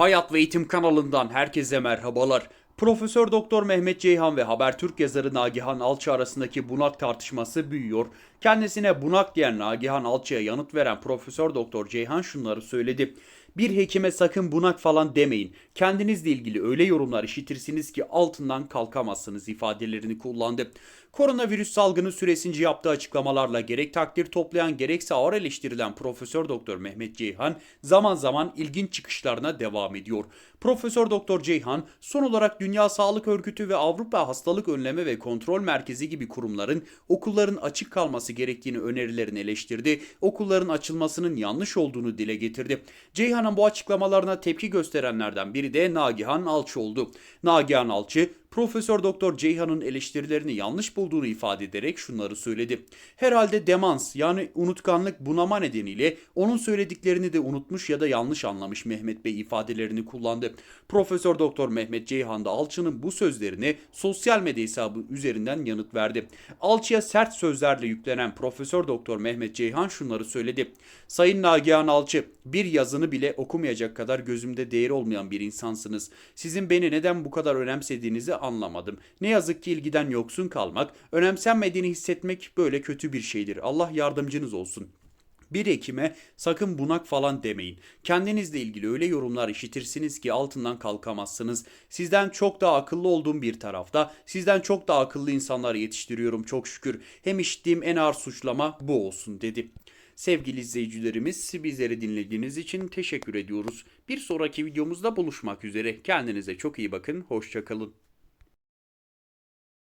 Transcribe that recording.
Hayat ve Eğitim kanalından herkese merhabalar. Profesör Doktor Mehmet Ceyhan ve Habertürk yazarı Nagihan Alçı arasındaki bunak tartışması büyüyor. Kendisine bunak diyen Nagihan Alçı'ya yanıt veren Profesör Doktor Ceyhan şunları söyledi. Bir hekime sakın bunak falan demeyin. Kendinizle ilgili öyle yorumlar işitirsiniz ki altından kalkamazsınız ifadelerini kullandı. Koronavirüs salgını süresince yaptığı açıklamalarla gerek takdir toplayan gerekse ağır eleştirilen Profesör Doktor Mehmet Ceyhan zaman zaman ilginç çıkışlarına devam ediyor. Profesör Doktor Ceyhan son olarak Dünya Sağlık Örgütü ve Avrupa Hastalık Önleme ve Kontrol Merkezi gibi kurumların okulların açık kalması gerektiğini önerilerini eleştirdi. Okulların açılmasının yanlış olduğunu dile getirdi. Ceyhan'ın bu açıklamalarına tepki gösterenlerden biri de Nagihan Alçı oldu. Nagihan Alçı Profesör Doktor Ceyhan'ın eleştirilerini yanlış bulduğunu ifade ederek şunları söyledi. Herhalde demans yani unutkanlık bunama nedeniyle onun söylediklerini de unutmuş ya da yanlış anlamış Mehmet Bey ifadelerini kullandı. Profesör Doktor Mehmet Ceyhan da Alçı'nın bu sözlerine sosyal medya hesabı üzerinden yanıt verdi. Alçı'ya sert sözlerle yüklenen Profesör Doktor Mehmet Ceyhan şunları söyledi. Sayın Nagihan Alçı, bir yazını bile okumayacak kadar gözümde değeri olmayan bir insansınız. Sizin beni neden bu kadar önemsediğinizi anlamadım. Ne yazık ki ilgiden yoksun kalmak, önemsenmediğini hissetmek böyle kötü bir şeydir. Allah yardımcınız olsun. Bir hekime sakın bunak falan demeyin. Kendinizle ilgili öyle yorumlar işitirsiniz ki altından kalkamazsınız. Sizden çok daha akıllı olduğum bir tarafta, sizden çok daha akıllı insanlar yetiştiriyorum çok şükür. Hem işittiğim en ağır suçlama bu olsun dedi. Sevgili izleyicilerimiz bizleri dinlediğiniz için teşekkür ediyoruz. Bir sonraki videomuzda buluşmak üzere. Kendinize çok iyi bakın. Hoşçakalın.